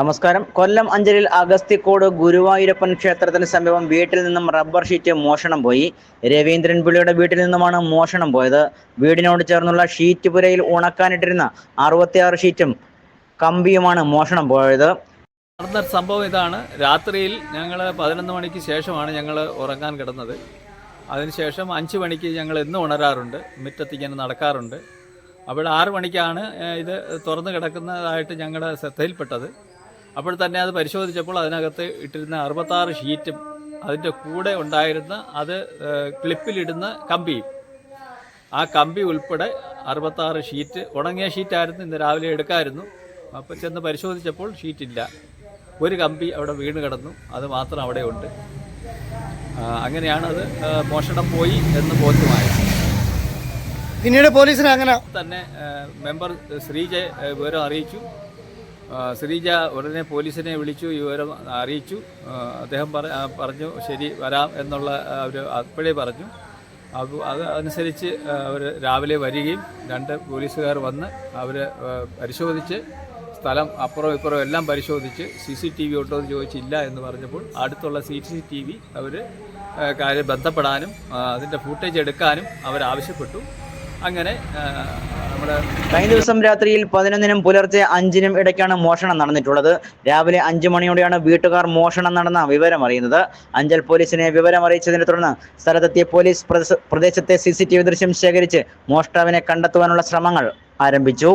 നമസ്കാരം. കൊല്ലം അഞ്ചലിൽ അഗസ്തിക്കോട് ഗുരുവായൂരപ്പൻ ക്ഷേത്രത്തിന് സമീപം വീട്ടിൽ നിന്നും റബ്ബർ ഷീറ്റ് മോഷണം പോയി. രവീന്ദ്രൻ പിള്ളിയുടെ വീട്ടിൽ നിന്നുമാണ് മോഷണം പോയത്. വീടിനോട് ചേർന്നുള്ള ഷീറ്റ് പുരയിൽ ഉണക്കാനിട്ടിരുന്ന അറുപത്തിയാറ് ഷീറ്റും കമ്പിയുമാണ് മോഷണം പോയത്. നടന്ന സംഭവം ഇതാണ്. രാത്രിയിൽ ഞങ്ങൾ പതിനൊന്ന് മണിക്ക് ശേഷമാണ് ഞങ്ങൾ ഉറങ്ങാൻ കിടന്നത്. അതിനുശേഷം അഞ്ച് മണിക്ക് ഞങ്ങൾ എന്നും ഉണരാറുണ്ട്. മുറ്റത്തിങ്ങനെ നടക്കാറുണ്ട്. അപ്പോൾ ആറ് മണിക്കാണ് ഇത് തുറന്നു കിടക്കുന്നതായിട്ട് ഞങ്ങളുടെ ശ്രദ്ധയിൽപ്പെട്ടത്. അപ്പോൾ തന്നെ അത് പരിശോധിച്ചപ്പോൾ അതിനകത്ത് ഇട്ടിരുന്ന അറുപത്താറ് ഷീറ്റും അതിന്റെ കൂടെ ഉണ്ടായിരുന്ന അത് ക്ലിപ്പിലിടുന്ന കമ്പിയും ആ കമ്പി ഉൾപ്പെടെ അറുപത്താറ് ഷീറ്റ് ഉണങ്ങിയ ഷീറ്റായിരുന്നു ഇന്ന് രാവിലെ എടുക്കാമായിരുന്നു അപ്പോൾ ചെന്ന് പരിശോധിച്ചപ്പോൾ ഷീറ്റില്ല. ഒരു കമ്പി അവിടെ വീണ് കിടന്നു. അത് മാത്രം അവിടെ ഉണ്ട്. അങ്ങനെയാണത് അങ്ങനെയാണ് അത് മോഷണം പോയി എന്ന് ബോധ്യമായത്. പിന്നീട് പോലീസിനെ അങ്ങനെ തന്നെ മെമ്പർ ശ്രീജ ആ, വിവരം അറിയിച്ചു. ശ്രീജ ഉടനെ പോലീസിനെ വിളിച്ചു വിവരം അറിയിച്ചു. അദ്ദേഹം പറ പറഞ്ഞു ശരി വരാം എന്നുള്ള അവർ അപ്പോഴേ പറഞ്ഞു. അപ്പോൾ അത് അനുസരിച്ച് അവർ രാവിലെ വരികയും രണ്ട് പോലീസുകാർ വന്ന് അവർ പരിശോധിച്ച് സ്ഥലം അപ്പുറം ഇപ്പുറം എല്ലാം പരിശോധിച്ച് സി സി ടി വി ഉണ്ടോ എന്ന് ചോദിച്ചില്ല എന്ന് പറഞ്ഞപ്പോൾ അടുത്തുള്ള സി സി ടി വി അവർ കാര്യം ബന്ധപ്പെടാനും അതിന്റെ ഫൂട്ടേജ് എടുക്കാനും അവർ ആവശ്യപ്പെട്ടു അങ്ങനെ നമ്മുടെ കഴിഞ്ഞ ദിവസം രാത്രിയിൽ പതിനൊന്നിനും പുലർച്ചെ അഞ്ചിനും ഇടയ്ക്കാണ് മോഷണം നടന്നിട്ടുള്ളത്. രാവിലെ അഞ്ചു മണിയോടെയാണ് വീട്ടുകാർ മോഷണം നടന്ന വിവരം അറിയുന്നത്. അഞ്ചൽ പോലീസിനെ വിവരം അറിയിച്ചതിനെ തുടർന്ന് സ്ഥലത്തെത്തിയ പോലീസ് പ്രദേശത്തെ സി ദൃശ്യം ശേഖരിച്ച് മോഷ്ടാവിനെ കണ്ടെത്തുവാനുള്ള ശ്രമങ്ങൾ ആരംഭിച്ചു.